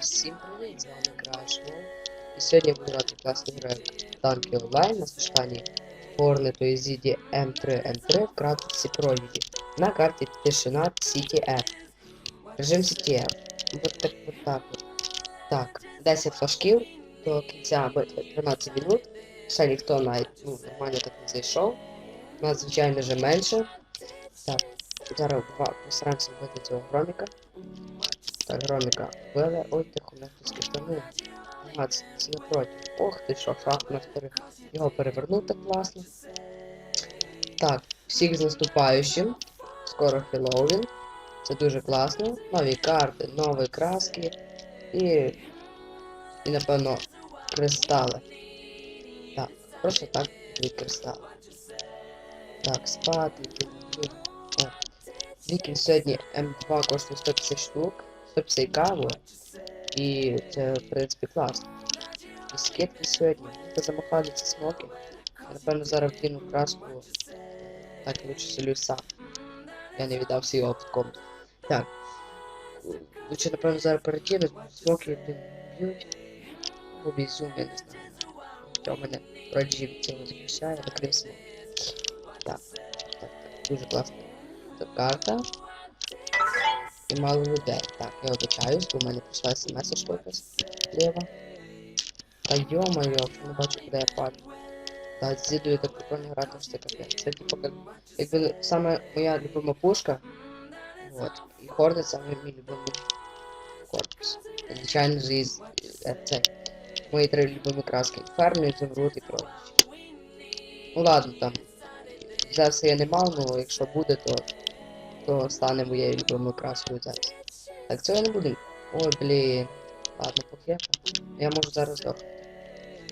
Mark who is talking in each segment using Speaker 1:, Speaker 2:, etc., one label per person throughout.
Speaker 1: Всім привіт, з вами Крашмо. І сьогодні я буду грати класну гру танки онлайн на сочетанні Hornet Zidi M3M3 в кратці провіді на карті Тишина CTF. Режим CTF. Вот так, вот так. Так, 10 флажків до кінця битви 13 минут. Ще ніхто навіть ну, нормально так не зайшов. Нас, звичайно, вже менше. Так, зараз постараємося вбити цього громіка. Так, громіка вбили. Ой, тихо, не хтось кистанув. Ага, це, це напроти. Ох ти що, факт на вторих. Його перевернув так класно. Так, всіх з наступаючим. Скоро Хеллоуін. Це дуже класно. Нові карти, нові краски і. І напевно кристали. Так, просто так дві кристали. Так, спати, О. Сьогодні М2 коштує 150 штук, 150 каву. І це, в принципі, класно. І скидки сьогодні. Хто замахали ці смоки. Я, напевно, зараз вкину краску. Так, лучше солю сам. Я не віддав свій опит комнату. Так. Лучше, напевно, зараз перекину. Смоки б'ють. Обізум, я не знаю. Хто мене від цього захищає, накрив смок. Так, так, так. Дуже класно. Карта. І мало людей. Так, я обичаюсь, бо в мене прийшла смс що якась ліва. Та йо-моє, бачу, куди я падаю. Та з зідою так прикольно грати, що це капець. Це типу як, якби саме моя любима пушка. Вот. І Хордет саме мій любимий корпус. Звичайно ж із е, це. Мої три любимі краски. Фермі, Ізумруд і прочі. Ну ладно там. Зевса я не мав, але якщо буде, то то стане моєю любимою краскою зараз. Так, цього не буду. Ой, блін. Ладно, похепа. Я можу зараз здохнути.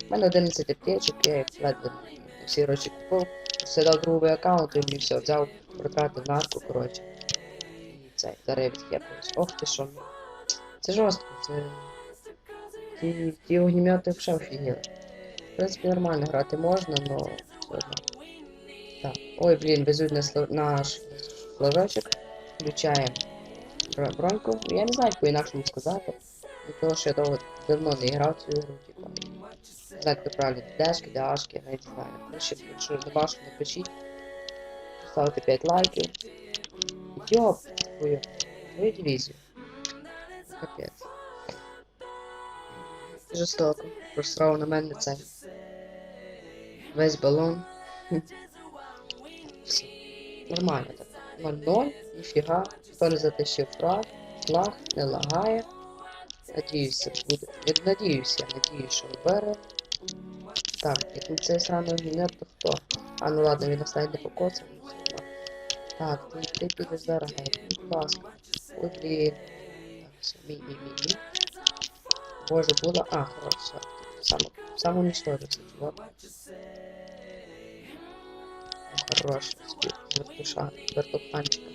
Speaker 1: У мене 11 аптечок, я їх ледве всі гроші купив. Все дав другий аккаунт і мені все взяв, протратив нарку, коротше. І цей, зараз я відхепуюсь. Ох ти що. Це жорстко, це. Ті, ті огнемети вже офігіли. В принципі, нормально грати можна, но. Так, ой, блін, везуть наш, наш флажочок. Включаємо броньку. Ну, Я не знаю, як по-інакшому сказати. Ну, того, що я довго давно не грав цю ігру, типа. Не знаю, як правильно, дешки, дашки, я не знаю. Короче, якщо не важко, напишіть. Ставте 5 лайків. Йоп, твою, твою дивізію. Капець. Жорстоко. Просрав на мене це. Весь балон. Нормально так. 0-0, ніфіга. Хто не затащив флаг, флаг, не лагає. Надіюся, буде. Я надіюся, надіюсь, що бере. Так, як цей сраний гінет, то хто? А, ну ладно, він останній не покоцав. ну. Так, ти, ти підеш зараз, будь ласка. Блін. Так, все, мій, мій, мій. Боже, було. А, хорошо, все. Сам, сам уничтожився, чувак Ну, Хорош, собі, вертуша, вертуханчика.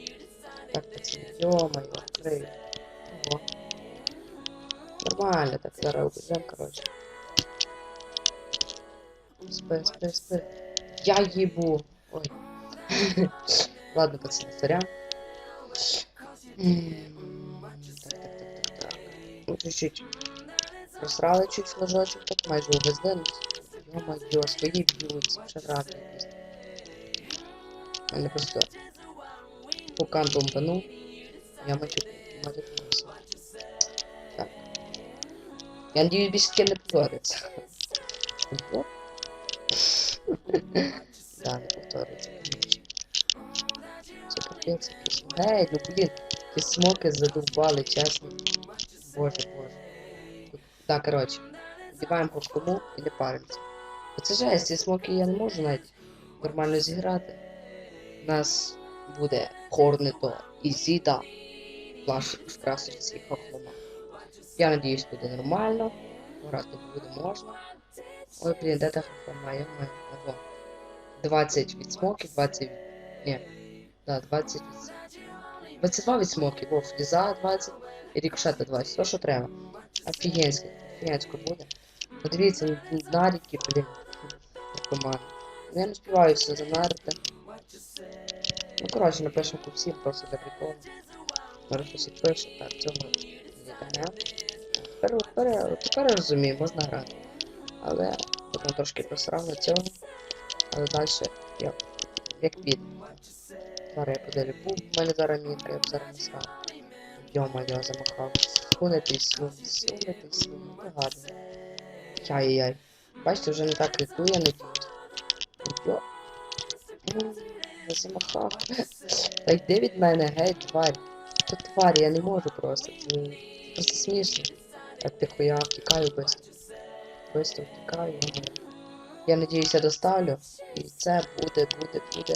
Speaker 1: Так, пацаны, ё-моё, крылья. Ого. Нормально, так зараз убежим, короче. Спи, спи, спи. Я ебу. Ой. Ладно, пацаны, сорян. М, Так, так, так, так, так. Ну, чуть-чуть. Просрали чуть флажочок, так майже увезли. Ну, Ё-моё, свої б'ються, вже грати У мене просто пукан бомбанув. Я мочу матюкнувся. Так. Я таке не повториться. Ого. Да, не повториться. Це капець якийсь. Гей, ну блін, ті смоки задовбали, чесно. Боже, боже. Так, коротше. Вдіваємо кому і не паримося. Оце жесть, ці смоки я не можу навіть нормально зіграти. У нас буде Хорнето і Зіда в красочці хохлома. Я надіюсь, буде нормально. Грати буде можна. Ой, блін, де та хохлома? Я маю. Ого. 20 від смоків, 20 від... Ні. Да, 20 від... 22 від смоків, о, фліза 20 і рікошета 20. То, що треба. Офігенсько, офігенсько буде. Подивіться, наріки, блін. Команда. Я не співаю все занарити. Ну, коротше, напишемо всім просто для приколу. Може щось пише, так, цього не Тепер, тепер, тепер я розумію, можна грати. Але потім трошки просрав на цьому. Але далі як, як піде. Зараз я подивлю. Був в мене зараз мінка, я б зараз не срав. Йо-моє, замахав. Сунетий сум, сунетий сум, не гадно. Яй-яй. Бачите, вже не так рятує, надіюсь. Йо. Замахав. Та йди від мене, гей, тварь. То тварь, я не можу просто. Це просто смішно. Так тихо, я втікаю быстро. Быстро втікаю, я надіюсь, я доставлю. І це буде, буде, буде.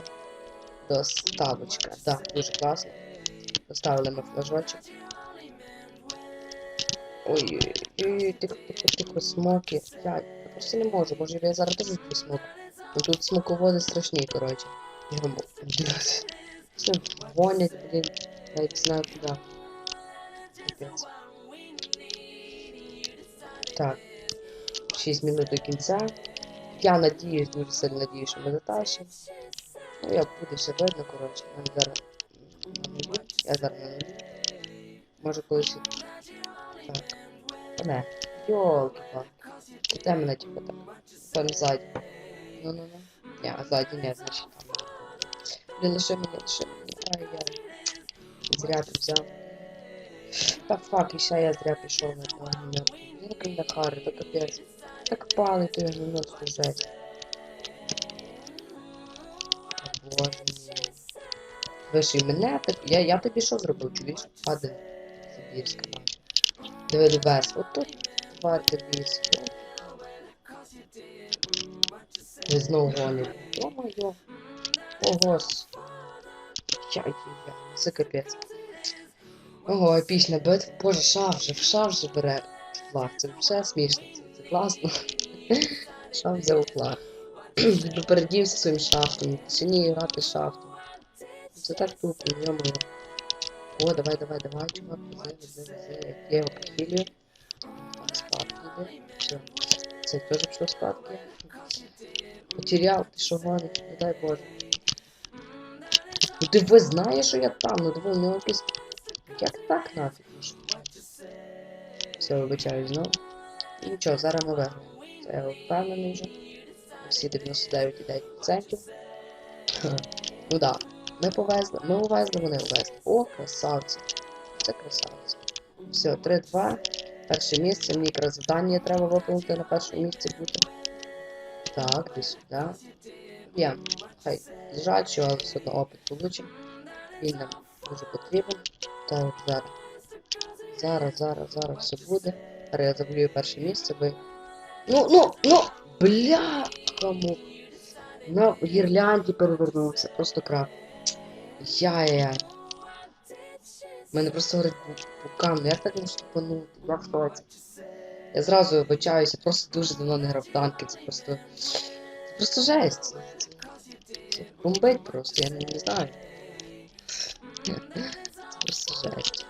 Speaker 1: Доставочка. Так, да, дуже класно. Доставили ми флажочок. Ой-ой-ой, тихо, тихо, тихо, смоки. Я, я просто не можу, може я зараз теж смок. Тут смоководи страшні, коротше. Його Все, гонять, блін. Я не знаю куди. Так. 6 минут до кінця. Я надіюсь, дуже сильно надіюсь, що ми дотащимо. Ну, як буде все видно, коротше. Нам зараз. Я зараз. Може колись. Так. Та не. Йолки палки Де мене типу так? Там ззаді. Ну-ну-ну. Ні, а ззаді не, значить там. Блін, лише мені, лише мені. Ай-яй. Зря ти взяв. Та фак, і ще я зря пішов на того міньорку. Він блін хари, то капець. Так палить той гнімет жесть. О, Боже мій. Ви ж і мене так. Я, я тобі що зробив, чуєш? Паде Сибірська мать. Диви дивись, от тут тварь дивись. Ви знову гонять. Йо-моє. О, гос. Яй-яй-яй, це капець. Ого, епічна битва. Боже, шав же, шав же бере флаг. Це все смішно, це, це класно. Шав взяв флаг. Попередівся своїм шафтом. Сильніше грати шафтом. Це так тупо, йо-моє. О, давай, давай, давай, чувак, вези, вези, вези. Я його похилю. Спадки йде. Все. Це теж пішов спадки. Потеряв, ти що гониш, не дай Боже. Ну ти ви знаєш, що я там, ну диви, у нього. Як так нафіг? Все, вибачаю знову. І нічого, зараз ми виграємо. Це я впевнений вже. Всі 99,9%. ну да. Ми повезли, ми увезли, вони увезли. О, красавці. Це красавці. Все, 3-2. Перше місце. Мені якраз треба виконати на першому місці бути. Так, десь сюди. Є. Хай. Жаль, що все одно опит получимо. Він нам дуже потрібен. Так, зараз. Зараз, зараз, зараз все буде. Зараз я завалюю перше місце, ви. Ну, ну, ну! Бля! Кому? На гірлянді перевернувся, просто крап. Я-я. У мене просто горить пукан, ну як так можу тупанути? Я в. Я зразу вибачаюся, просто дуже давно не грав в танки, це просто. Це просто жесть. Бомбить просто, я не, не знаю. Просто жесть.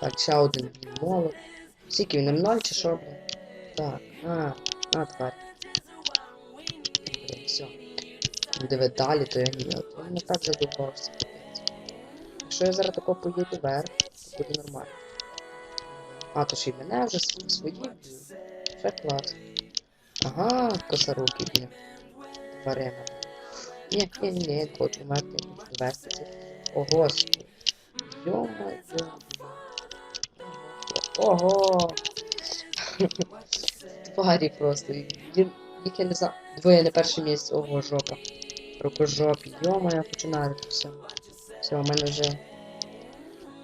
Speaker 1: Так, ще один молот. Скільки він М0 чи що. Так, на, на, тварь. Все. Диви далі, то я ні. От не так капець. Якщо я зараз тако поїду вверх, то буде нормально. А, то ж і мене вже свої. Ще клас. Ага, косоруки, блін. Тварина. Ні, ні, не хочу вмерти, я хочу довести це. О. Йо-моє. Ого! Тварі просто. Їх я не знаю. Двоє на перше місце. Ого, жопа. Рукожопі. Йома, я хочу навіть все. Все, у мене вже.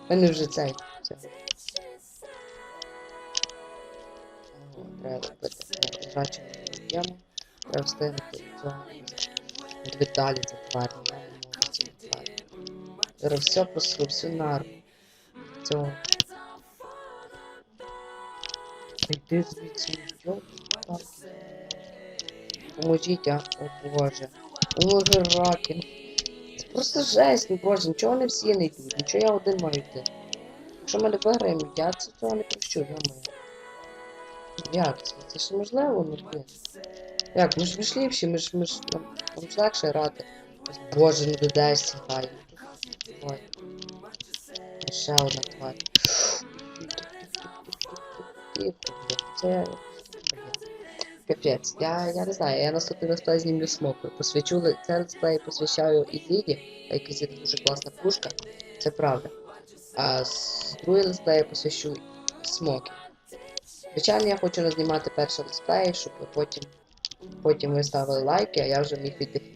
Speaker 1: У мене вже цей. Все. Ого, треба робити. Лежачу тему. Треба встигнути цього. Далі за. Я не тварі. Зараз все посру, всю нару. Цього. Йди звідси, йолки Поможіть, а, о боже. Боже, раки. Це просто жесть, ну боже, нічого не всі не йдуть, нічого я один маю йти. Якщо ми не виграємо, я це цього не прощу, йомаю. Як це? Це ж можливо, ну блін. Як, ми ж ми ж ліпші, ми ж ми ж нам, ж легше грати. Боже, не додаєшся, гай. Ой. ще одна тварь. Це... Капець, я, я не знаю, я наступний летсплей знімлю смоку. Посвячу це летсплей посвящаю Ізіді, як Ізіді дуже класна пушка, це правда. А з другий летсплей я посвящу смоки. Звичайно, я хочу назнімати перший летсплей, щоб потім, потім ви ставили лайки, а я вже міг віддихнути.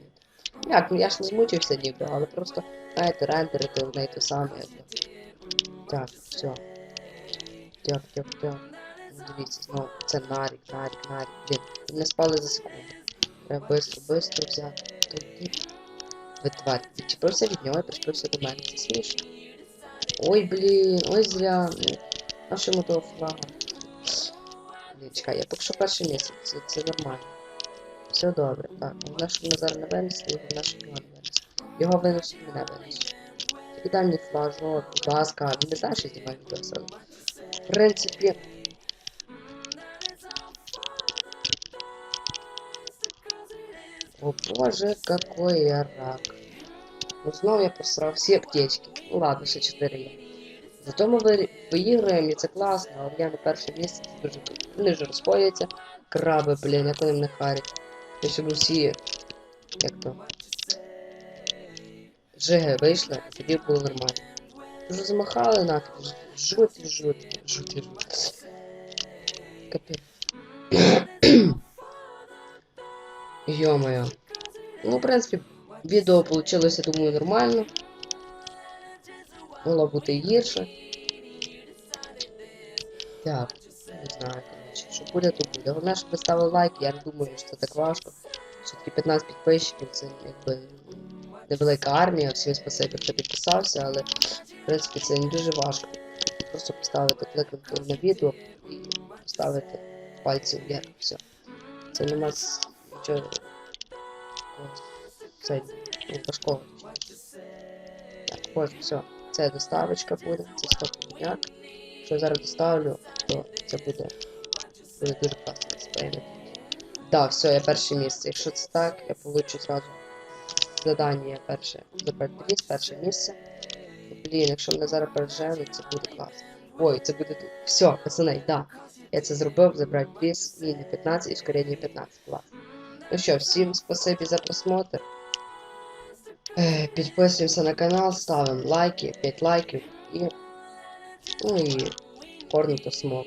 Speaker 1: Як, ну я ж не змучився ніби, але просто, знаєте, рендерити одне і те саме. Так, все. Тяк, тяк, тяк. Дивіться, знову, це нарік, нарік, нарік. Блін, не спали за секунду. Треба бистро, бистро взяти. Тоді. Ви тварь, відчепився від нього і причепився до мене. Це смішно. Ой, блін, ой зря. Йому того флага? Блін, чекай, я поки що перше місце, це, це нормально. Все добре, так. Головне, щоб ми зараз не винесли, і головне, щоб не винесли. Його винесуть, мене винесуть. Дай флажок, будь ласка, не знає, що знімає відео. В принципі. О боже, какой я рак. Ну знову я просрав всі аптечки. Ну ладно, ще 4 є. Зато ми ви- виіграємо, і це класно, але я на перше місце це дуже вже розходяться. Краби, блін, як вони мене харять. Щоб усі. Як то. Жиги вийшли, і тоді було нормально. Вже замахали нафіг. Жути, жути, жути, жути. Капець. Йо-моє. Ну, в принципі, відео вийшло, думаю, нормально. Могло бути гірше. Так, не знаю, коротше, що буде, то буде. Головне, щоб ви лайк, я не думаю, що це так важко. Все-таки 15 підписчиків це якби невелика армія, всім спасибі, хто підписався, але в принципі це не дуже важко. Просто поставити кликнути на відео і поставити пальці вверх, все. Це нема нічого це не важкого. Так, ось, все. Це доставочка буде, це стопняк. Якщо я зараз доставлю, то це буде, дуже. Да, все, я перше місце. Якщо це так, я получу зразу задання перше. Забрати приз, перше місце. Блін, якщо мене зараз переженуть, це буде класно. Ой, це буде тут. Все, пацани, да. Я це зробив, забрати приз, міни 15 і ускорення 15. Клас. Ну що, всім спасибі за просмотр. Е, Підписуємося на канал, ставимо лайки, 5 лайків і. Ну і Хорнуто смок.